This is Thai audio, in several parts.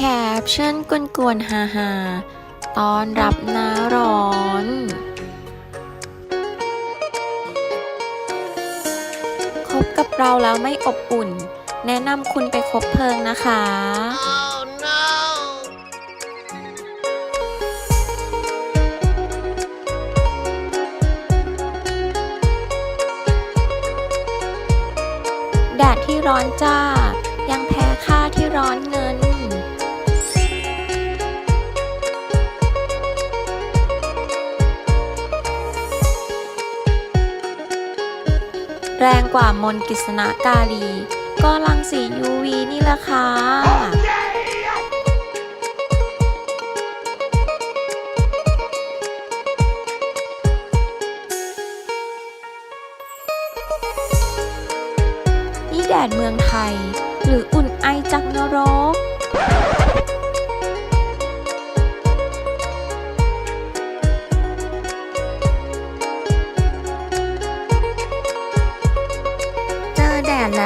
แคปชั่นกวนๆฮาฮาๆตอนรับหน้าร้อน คบกับเราแล้วไม่อบอุ่น แนะนำคุณไปคบเพลิงนะคะ Oh no! แดดที่ร้อนจ้า ยังแพ้ค่าที่ร้อนเงิน แรงกว่ามนกฤษณกาลี ก็รังสี UV นี่แหละค่ะนี่แดดเมืองไทย หรืออุ่นไอจากนรก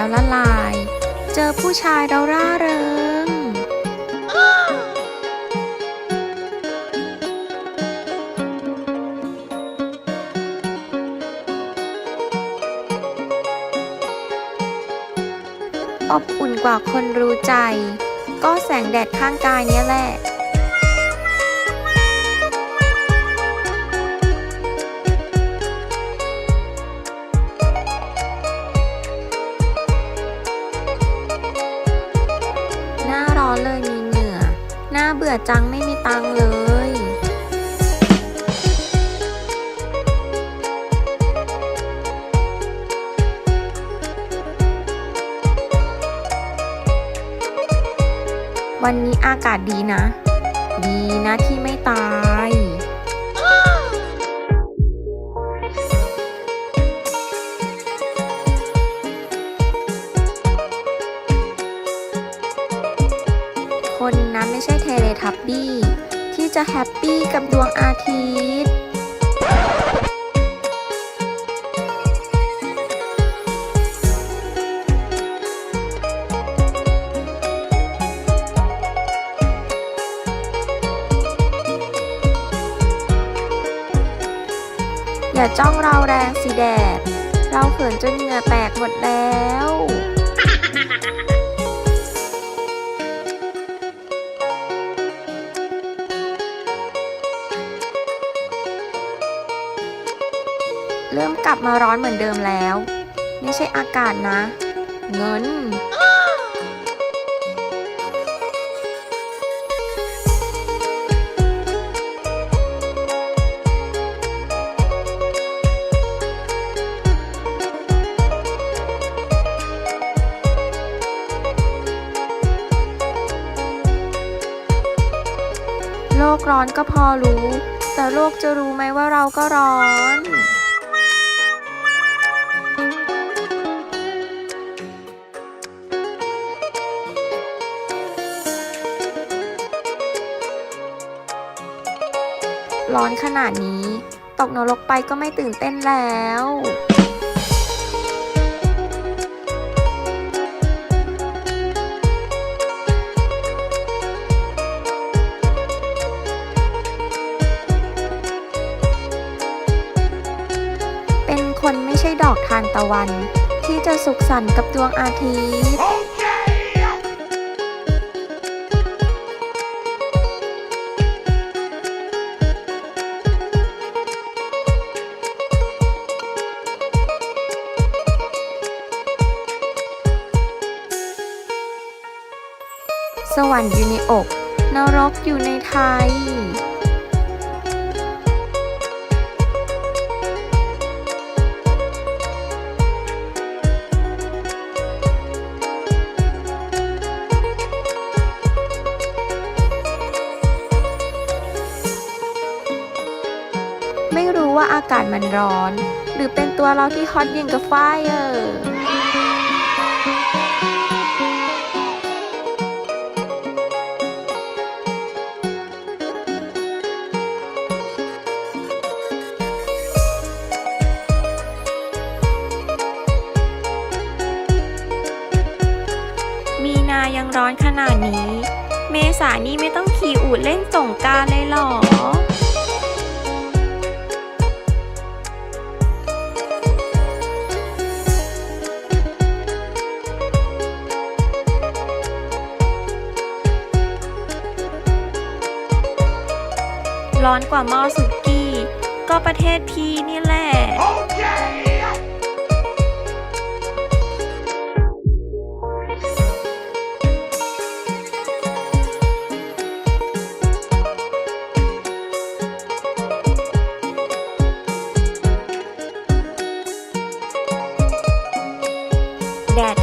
แล้วละลาย เจอผู้ชายเราร่าเริง อบอุ่นกว่าคนรู้ใจ ก็แสงแดดข้างกายเนี้ยแหละ อจังไม่มีตังเลยวันนี้อากาศดีนะ ดีนะที่ไม่ตาย คนนั้นไม่ใช่เทเลทับบี้ ที่จะแฮปปี้กับดวงอาทิตย์อย่าจ้องเราแรงสิแดด เราเขินจนเหงื่อแตกหมดแล้ว มาร้อนเหมือนเดิมแล้ว ไม่ใช่อากาศนะ เงิน โลกร้อนก็พอรู้ แต่โลกจะรู้ไหมว่าเราก็ร้อน ร้อนขนาดนี้ ตกนรกไปก็ไม่ตื่นเต้นแล้วเป็นคนไม่ใช่ดอกทานตะวัน ที่จะสุขสันต์กับดวงอาทิตย์ สวรรค์อยู่ในอก นรกอยู่ในไทย ไม่รู้ว่าอากาศมันร้อน หรือเป็นตัวเราที่ฮอตยิ่งกับไฟเออ ยังร้อนขนาดนี้ เมษานี่ไม่ต้องขี่อูดเล่นสงการเลยหรอร้อนกว่าหม้อสุกี้ ก็ประเทศพี่นี่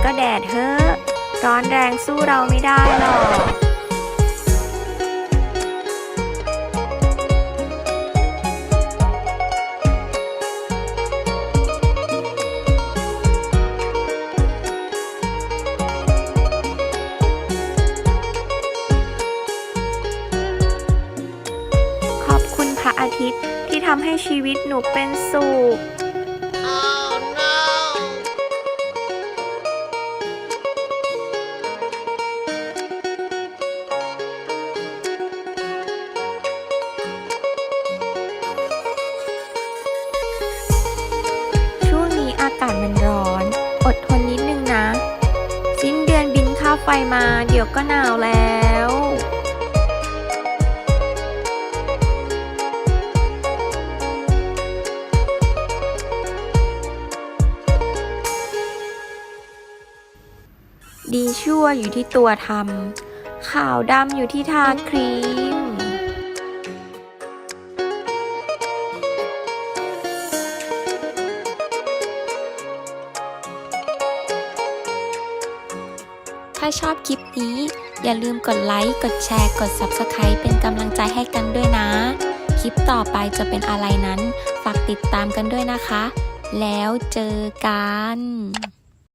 ก็แดดเฮ้อร้อนแรงสู้เราไม่ได้หรอกขอบคุณพระอาทิตย์ที่ทำให้ชีวิตหนูเป็นสุข ไฟมาเดี๋ยวก็หนาวแล้วดีชั่วอยู่ที่ตัวทำขาวดำอยู่ที่ทาครีม ถ้าชอบคลิปนี้ อย่าลืมกดไลค์ กดแชร์ กด Subscribe เป็นกำลังใจให้กันด้วยนะ คลิปต่อไปจะเป็นอะไรนั้น ฝากติดตามกันด้วยนะคะ แล้วเจอกัน